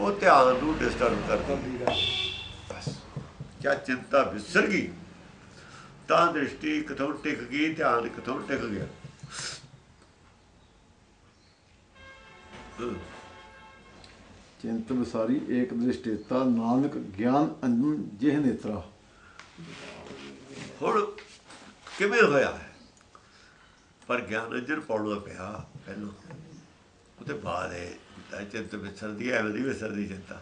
ਉਹ ਧਿਆਨ ਨੂੰ ਡਿਸਟਰਬ ਕਰਦੀ ਬਸ। ਕਿਆ ਚਿੰਤਾ ਵਿਸਰ ਗਈ। ਤਾਂ ਦ੍ਰਿਸ਼ਟੀ ਕਿਥੋਂ ਟਿਕ ਗਈ ਧਿਆਨ ਕਿਥੋਂ ਟਿਕ ਗਿਆ। ਚਿੰਤ ਵਿਸਾਰੀ ਏਕ ਦ੍ਰਿਸ਼ਟੇਤਾ ਨਾਨਕ ਗਿਆਨ ਅੰਜਨ ਜਿਹ ਨੇਤਰਾ। ਹੁਣ ਕਿਵੇਂ ਹੋਇਆ ਹੈ? ਪਰ ਗਿਆਨ ਅੰਜਨ ਪਾਉਣਾ ਪਿਆ ਪਹਿਲਾਂ। ਉਹਦੇ ਬਾਅਦ ਇਹ ਤਾਂ ਚਿੰਤ ਵਿਸਰਦੀ ਹੈ ਐਵੇਂ ਦੀ ਵਿਸਰਦੀ ਚਿੰਤਾ।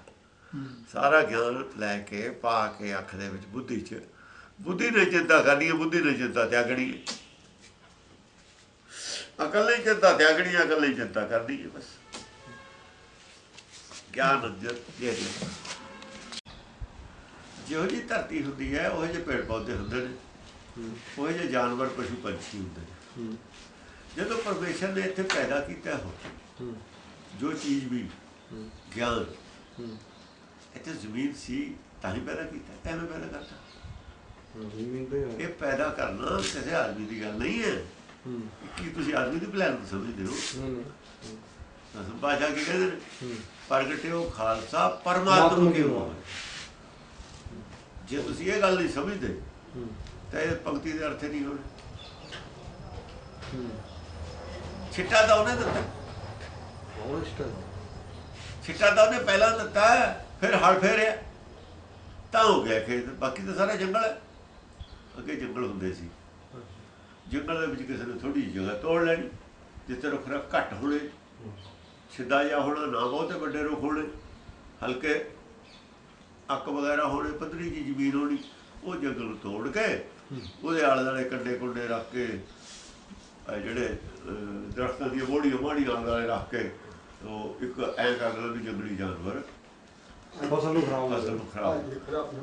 ਸਾਰਾ ਗਿਆਨ ਲੈ ਕੇ ਪਾ ਕੇ ਅੱਖ ਦੇ ਵਿੱਚ ਬੁੱਧੀ 'ਚ ਬੁੱਧੀ ਨੇ ਚਿੰਤਾ ਕਰਨੀ ਹੈ ਬੁੱਧੀ ਨੇ ਚਿੰਤਾ ਤਿਆਗਣੀ ਹੈ। ਅਕਲ ਨੇ ਚਿੰਤਾ ਤਿਆਗਣੀ ਹੈ ਅਕਲ ਨੇ ਚਿੰਤਾ ਕਰਨੀ ਹੈ ਬਸ। ਗਿਆਨ ਹੈ ਜਿਹੋ ਜੀ ਧਰਤੀ ਹੁੰਦੀ ਹੈ ਉਹ ਜਿਹੇ ਪੇੜ ਪੌਦੇ ਹੁੰਦੇ ਨੇ। ਉਹ ਜਿਹੇ ਜਾਨਵਰ ਪਸ਼ੂ ਪੰਛੀ ਹੁੰਦੇ ਨੇ। ਜਦੋਂ ਪਰਮੇਸ਼ਰ ਨੇ ਇੱਥੇ ਪੈਦਾ ਕੀਤਾ ਹੋ। ਜੋ ਚੀਜ਼ ਵੀ ਗਿਆਨ ਇੱਥੇ ਜ਼ਮੀਨ ਸੀ ਤਾਂ ਹੀ ਪੈਦਾ ਕੀਤਾ ਐਵੇਂ ਪੈਦਾ ਕਰਤਾ ਇਹ ਪੈਦਾ ਕਰਨਾ ਕਿਸੇ ਆਦਮੀ ਦੀ ਗੱਲ ਨਹੀਂ ਹੈ ਕੀ ਤੁਸੀਂ ਆਦਮੀ ਦੀ ਪਲਾਨ ਸਮਝਦੇ ਹੋ ਅਸਲ ਭਾਸ਼ਾ ਕੀ ਕਹਿੰਦੇ ਨੇ ਪ੍ਰਗਟਿਓ ਖਾਲਸਾ ਪਰਮਾਤਮਾ ਕੀ ਹੋਵੇ ਜੇ ਤੁਸੀਂ ਇਹ ਗੱਲ ਨਹੀਂ ਸਮਝਦੇ ਤਾਂ ਇਹ ਪੰਕਤੀ ਦੇ ਅਰਥ ਨਹੀਂ ਹੋਣੇ ਛਿੱਟਾ ਤਾਂ ਉਹਨੇ ਦਿੱਤਾ ਛਿੱਟਾ ਤਾਂ ਉਹਨੇ ਪਹਿਲਾਂ ਦਿੱਤਾ ਹੈ, ਫਿਰ ਹਲ ਫੇਰਿਆ। ਤਾਂ ਹੋ ਗਿਆ ਖੇਤ ਬਾਕੀ ਤਾਂ ਸਾਰਾ ਜੰਗਲ ਹੈ। ਅੱਗੇ ਜੰਗਲ ਹੁੰਦੇ ਸੀ। ਜੰਗਲ ਦੇ ਵਿੱਚ ਕਿਸੇ ਨੇ ਥੋੜੀ ਜਗ੍ਹਾ ਤੋੜ ਲੈਣੀ ਜਿੱਥੇ ਰੁੱਖ ਰੱਖ ਘੱਟ ਹੋਣੇ। ਸਿੱਧਾ ਜਾਂ ਹੋਣਾ ਨਾ ਬਹੁਤੇ ਵੱਡੇ ਰੁੱਖ ਹੋਣੇ ਹਲਕੇ ਅੱਕ ਵਗੈਰਾ ਹੋਣੇ ਪੱਧਰੀ ਜੀ ਜ਼ਮੀਨ ਹੋਣੀ ਉਹ ਜੰਗਲ ਤੋੜ ਕੇ ਉਹਦੇ ਆਲੇ ਦੁਆਲੇ ਕੰਡੇ ਕੁੰਡੇ ਰੱਖ ਕੇ ਜਿਹੜੇ ਦਰਖਤਾਂ ਦੀਆਂ ਮੋੜੀਆਂ ਮੋੜੀਆਂ ਆਲੇ ਦੁਆਲੇ ਰੱਖ ਕੇ ਉਹ ਇੱਕ ਐਂ ਕਰ ਲੈਣਾ ਵੀ ਜੰਗਲੀ ਜਾਨਵਰ ਫਸਲ ਨੂੰ ਖਰਾਬ ਫਸਲ ਨੂੰ ਖਰਾਬ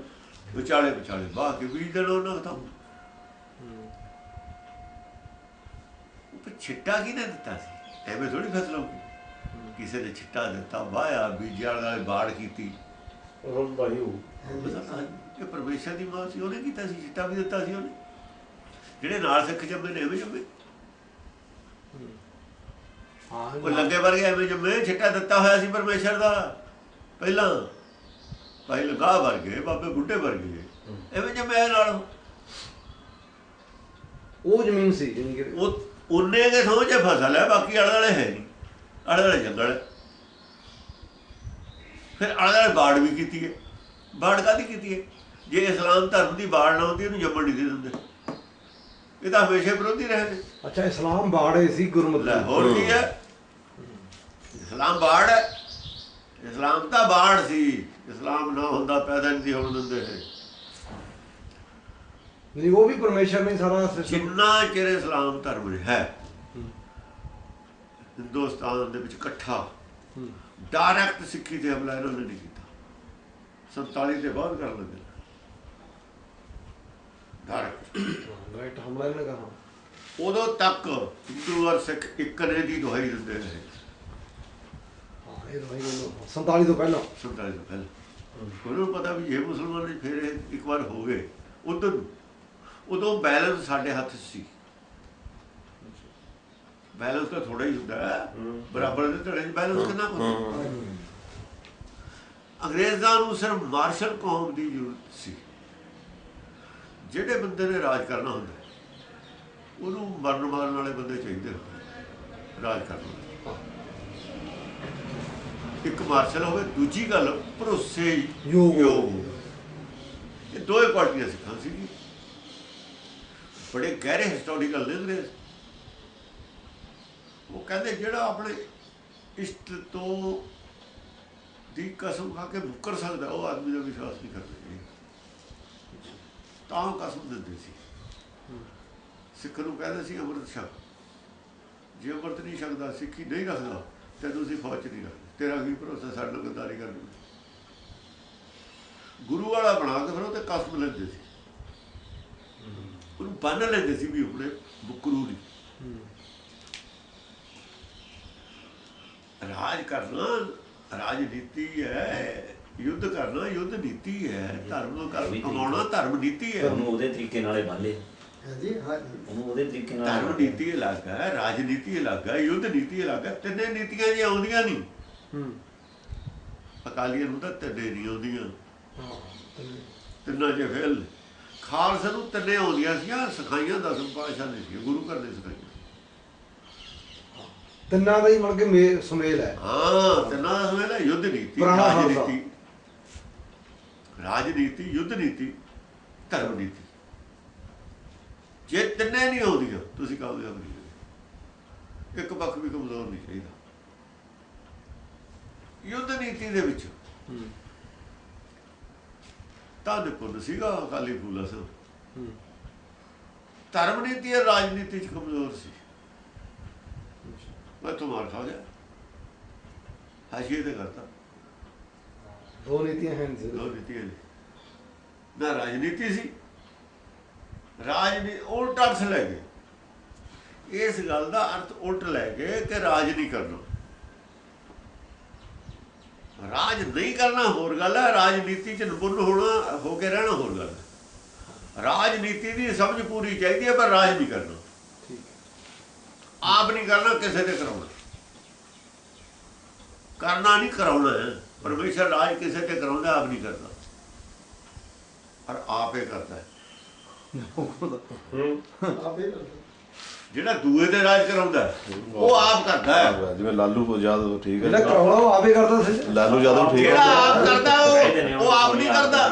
ਵਿਚਾਲੇ ਵਿਚਾਲੇ ਬਾਹ ਕੇ ਬੀਜ ਦੇਣਾ ਉਹਨਾਂ ਤਾਂ। ਉਹ ਛਿੱਟਾ ਕਿਹਨੇ ਦਿੱਤਾ ਸੀ? ਐਵੇਂ ਥੋੜੀ ਫਸਲ ਹੋ। ਕਿਸੇ ਨੇ ਛਿੱਟਾ ਦਿੱਤਾ ਵਾਇਆ ਬੀਜਿਆ ਵਾਲੇ ਬਾੜ ਕੀਤੀ। ਰੋਲ ਬਾਈ ਹੋ ਇਹ ਪਰਮੇਸ਼ਰ ਦੀ ਮਾਂ ਸੀ ਉਹਨੇ ਕੀਤਾ ਸੀ ਛਿੱਟਾ ਵੀ ਦਿੱਤਾ ਸੀ ਉਹਨੇ। ਜਿਹੜੇ ਨਾਲ ਸਿੱਖ ਜੰਮੇ ਨੇ ਐਵੇਂ ਜੰਮੇ। ਉਹ ਲੱਗੇ ਵਰਗੇ ਐਵੇਂ ਜੰਮੇ ਛਿੱਟਾ ਦਿੱਤਾ ਹੋਇਆ ਸੀ ਪਰਮੇਸ਼ਰ ਦਾ ਪਹਿਲਾਂ। ਭਾਈ ਲਗਾ ਵਰਗੇ ਬਾਬੇ ਬੁੱਢੇ ਵਰਗੇ। ਐਵੇਂ ਜੰਮੇ ਨਾਲ। ਉਹ ਜ਼ਮੀਨ ਸੀ ਕਿ ਉਹ ਉਹਨੇ ਕੇ ਸਮਝੇ ਫਸਲ ਹੈ ਬਾਕੀ ਆਲੇ ਵਾਲੇ ਹੈ ਨਹੀਂ। ਆਲੇ ਵਾਲੇ ਜੰਗਲ ਹੈ। ਫਿਰ ਆਲੇ ਵਾਲੇ ਬਾੜ ਵੀ ਕੀਤੀ ਹੈ। ਬਾੜ ਕਾਦੀ ਕੀਤੀ ਹੈ? ਜੇ ਇਸਲਾਮ ਧਰਮ ਦੀ ਬਾੜ ਨਾ ਹੁੰਦੀ ਇਹਨੂੰ ਜੰਮਣ ਨਹੀਂ ਦੇ ਦਿੰਦੇ। ਇਹ ਤਾਂ ਹਮੇਸ਼ਾ ਵਿਰੋਧੀ ਰਹੇ ਨੇ ਅੱਛਾ ਇਸਲਾਮ ਬਾੜੇ ਸੀ ਗੁਰਮਤਿ ਹੋਰ ਕੀ ਹੈ? ਇਸਲਾਮ ਬਾੜ ਹੈ। ਇਸਲਾਮ ਤਾਂ ਬਾੜ ਸੀ। ਇਸਲਾਮ ਨਾ ਹੁੰਦਾ ਪੈਦਾ ਨਹੀਂ ਸੀ ਹੋਣ ਦਿੰਦੇ ਨਹੀਂ ਉਹ ਵੀ ਪਰਮੇਸ਼ਰ ਨੇ ਸਾਰਾ ਸਿਸਟਮ ਜਿੰਨਾ ਚਿਰ ਇਸਲਾਮ ਧਰਮ ਹੈ ਹਿੰਦੁਸਤਾਨ ਦੇ ਵਿੱਚ ਇਕੱਠਾ ਡਾਇਰੈਕਟ ਸਿੱਖੀ ਤੇ ਹਮਲਾ ਇਹਨਾਂ ਨੇ ਨਹੀਂ ਕੀਤਾ। 47 ਦੇ ਬਾਅਦ ਕਰਨ ਲੱਗੇ ਡਾਇਰੈਕਟ ਰਾਈਟ ਹਮਲਾ ਇਹਨੇ ਕਹਾ ਉਦੋਂ ਤੱਕ ਹਿੰਦੂ ਔਰ ਸਿੱਖ ਇੱਕ ਨੇ ਦੀ ਦੁਹਾਈ ਦਿੰਦੇ ਰਹੇ। ਇਹ ਰਹੀ ਮੈਨੂੰ 47 ਤੋਂ ਪਹਿਲਾਂ। 47 ਤੋਂ ਪਹਿਲਾਂ। ਉਹਨਾਂ ਨੂੰ ਪਤਾ ਵੀ ਜੇ ਮੁਸਲਮਾਨ ਨੇ ਫਿਰ ਇੱਕ ਵਾਰ ਹੋ ਗਏ। ਉਦੋਂ ਉਦੋਂ ਬੈਲੈਂਸ ਸਾਡੇ ਹੱਥ 'ਚ ਸੀ। ਬੈਲੈਂਸ ਤਾਂ ਥੋੜਾ ਹੀ ਹੁੰਦਾ ਬਰਾਬਰ ਦੇ ਧੜੇ 'ਚ ਬੈਲੈਂਸ ਕਿੰਨਾ ਹੁੰਦਾ? ਅੰਗਰੇਜ਼ਾਂ ਨੂੰ ਸਿਰਫ ਮਾਰਸ਼ਲ ਕੌਮ ਦੀ ਜ਼ਰੂਰਤ ਸੀ। ਜਿਹੜੇ ਬੰਦੇ ਨੇ ਰਾਜ ਕਰਨਾ ਹੁੰਦਾ ਉਹਨੂੰ ਮਰਨ ਮਾਰਨ ਵਾਲੇ ਬੰਦੇ ਚਾਹੀਦੇ ਹੁੰਦੇ ਰਾਜ ਕਰਨ ਵਾਲੇ। ਇੱਕ ਮਾਰਸ਼ਲ ਹੋਵੇ ਦੂਜੀ ਗੱਲ ਭਰੋਸੇ ਯੋਗ। ਇਹ ਦੋਏ ਪਾਰਟੀਆਂ ਸਿੱਖਾਂ ਸੀ ਬੜੇ ਗਹਿਰੇ ਹਿਸਟੋਰੀਕਲ ਨੇ ਅੰਗਰੇਜ਼ ਉਹ ਕਹਿੰਦੇ ਜਿਹੜਾ ਆਪਣੇ ਇਸ਼ਟ ਤੋਂ ਦੀ ਕਸਮ ਖਾ ਕੇ ਮੁੱਕਰ ਸਕਦਾ ਉਹ ਆਦਮੀ ਦਾ ਵਿਸ਼ਵਾਸ ਨਹੀਂ ਕਰਦੇ ਤਾਂ ਕਸਮ ਦਿੰਦੇ ਸੀ। ਸਿੱਖ ਨੂੰ ਕਹਿੰਦੇ ਸੀ ਅੰਮ੍ਰਿਤ ਛਕ। ਜੇ ਅੰਮ੍ਰਿਤ ਨਹੀਂ ਛਕਦਾ ਸਿੱਖੀ ਨਹੀਂ ਰੱਖਦਾ ਤੇ ਤੁਸੀਂ ਫੌਜ 'ਚ ਨਹੀਂ ਰੱਖਦੇ। ਤੇਰਾ ਕੀ ਭਰੋਸਾ ਸਾਡੇ ਨਾਲ ਗੱਦਾਰੀ ਕਰ ਲੂ ਗੁਰੂ ਵਾਲਾ ਬਣਾ ਕੇ ਫਿਰ ਉਹ ਤੇ ਕਸਮ ਲੈਂਦੇ ਸੀ। ਉਹਨੂੰ ਬੰਨ ਲੈਂਦੇ ਸੀ ਵੀ ਹੁਣੇ ਬੁਕਰੂ ਨਹੀਂ ਰਾਜ ਕਰਨਾ ਰਾਜਨੀਤੀ ਹੈ ਯੁੱਧ ਕਰਨਾ ਯੁੱਧ ਨੀਤੀ ਹੈ ਧਰਮ ਨੂੰ ਕਰ ਕਮਾਉਣਾ ਧਰਮ ਨੀਤੀ ਹੈ। ਉਹਨੂੰ ਉਹਦੇ ਤਰੀਕੇ ਨਾਲੇ ਬੰਨ੍ਹਲੇ ਹਾਂਜੀ ਹਾਂ ਉਹਨੂੰ ਉਹਦੇ ਤਰੀਕੇ ਨਾਲ ਧਰਮ ਨੀਤੀ ਅਲੱਗ ਹੈ ਰਾਜਨੀਤੀ ਅਲੱਗ ਹੈ ਯੁੱਧ ਨੀਤੀ ਅਲੱਗ ਹੈ ਤਿੰਨੇ ਨੀਤੀਆਂ ਜੀ ਆਉਂਦੀਆਂ ਨਹੀਂ। ਅਕਾਲੀਆਂ ਨੂੰ ਤਾਂ ਤਿੰਨੇ ਨਹੀਂ ਆਉਂਦੀਆਂ। ਹਾਂ ਤਿੰਨ- ਜੇ ਫੇਲ ਖਾਲਸੇ ਨੂੰ ਤਿੰਨੇ ਆਉਂਦੀਆਂ ਸੀਗੀਆਂ ਸਿਖਾਈਆਂ ਦਸਮ ਪਾਤਸ਼ਾਹ ਨੇ ਸੀ ਗੁਰੂ ਘਰ ਨੇ ਸਿਖਾਈਆਂ। ਤਿੰਨਾਂ ਦਾ ਹੀ ਮਤਲਬ ਕਿ ਸੁਮੇਲ ਹੈ। ਹਾਂ ਤਿੰਨਾਂ ਦਾ ਸਮੇਂ ਯੁੱਧ ਨੀਤੀ। ਰਾਜਨੀਤੀ। ਰਾਜਨੀਤੀ ਯੁੱਧ ਨੀਤੀ ਧਰਮ ਨੀਤੀ। ਜੇ ਤਿੰਨੇ ਨਹੀਂ ਆਉਂਦੀਆਂ ਤੁਸੀਂ ਕਾਮਯਾਬ ਨਹੀਂ ਇੱਕ ਪੱਖ ਵੀ ਕਮਜ਼ੋਰ ਨਹੀਂ ਚਾਹੀਦਾ। ਯੁੱਧ ਨੀਤੀ ਦੇ ਵਿੱਚ। ਤਾਂ ਦੇ ਪੁੰਨ ਸੀਗਾ ਅਕਾਲੀ ਫੂਲਾ ਸਿੰਘ ਧਰਮ ਨੀਤੀ ਅਤੇ ਰਾਜਨੀਤੀ ਚ ਕਮਜ਼ੋਰ ਸੀ। ਮੈਂ ਤੁਮਾਰ ਖਾ ਗਿਆ ਹਾਸ਼ੀਏ ਤੇ ਕਰਤਾ। ਦੋ ਨੀਤੀਆਂ ਹਨ ਜੀ। ਦੋ ਨੀਤੀਆਂ ਨੇ। ਨਾ ਰਾਜਨੀਤੀ ਸੀ ਰਾਜਨੀ ਉਲਟ ਅਰਥ ਲੈ ਗਏ। ਇਸ ਗੱਲ ਦਾ ਅਰਥ ਉਲਟ ਲੈ ਗਏ ਕਿ ਰਾਜ ਨਹੀਂ ਕਰਨਾ। ਰਾਜ ਨਹੀਂ ਕਰਨਾ ਹੋਰ ਗੱਲ ਹੈ ਰਾਜਨੀਤੀ ਚ ਨਿਪੁੰਨ ਹੋਣਾ ਹੋ ਕੇ ਰਹਿਣਾ ਹੋਰ ਗੱਲ ਹੈ। ਰਾਜਨੀਤੀ ਦੀ ਸਮਝ ਪੂਰੀ ਚਾਹੀਦੀ ਹੈ ਪਰ ਰਾਜ ਨਹੀਂ ਕਰਨਾ। ਠੀਕ ਆਪ ਨਹੀਂ ਕਰਨਾ ਕਿਸੇ ਤੇ ਕਰਾਉਣਾ। ਕਰਨਾ ਨਹੀਂ ਕਰਾਉਣਾ ਪਰਮੇਸ਼ਰ ਰਾਜ ਕਿਸੇ ਤੇ ਕਰਾਉਂਦਾ ਆਪ ਨਹੀਂ ਕਰਦਾ। ਪਰ ਆਪ ਹੀ ਕਰਦਾ ਹੈ। ਆਪੇ ਜਿਹੜਾ ਦੂਏ ਤੇ ਰਾਜ ਕਰਾਉਂਦਾ ਉਹ ਆਪ ਕਰਦਾ ਹੈ। ਜਿਵੇਂ ਲਾਲੂ ਯਾਦਵ ਠੀਕ ਜਿਹੜਾ ਹੈ ਕਰਾਉਣਾ ਉਹ ਆਪੇ ਕਰਦਾ ਸੀ। ਲਾਲੂ ਯਾਦਵ ਠੀਕ ਜਿਹੜਾ ਹੈ ਆਪ ਕਰਦਾ ਉਹ ਆਪ ਨਹੀਂ ਕਰਦਾ।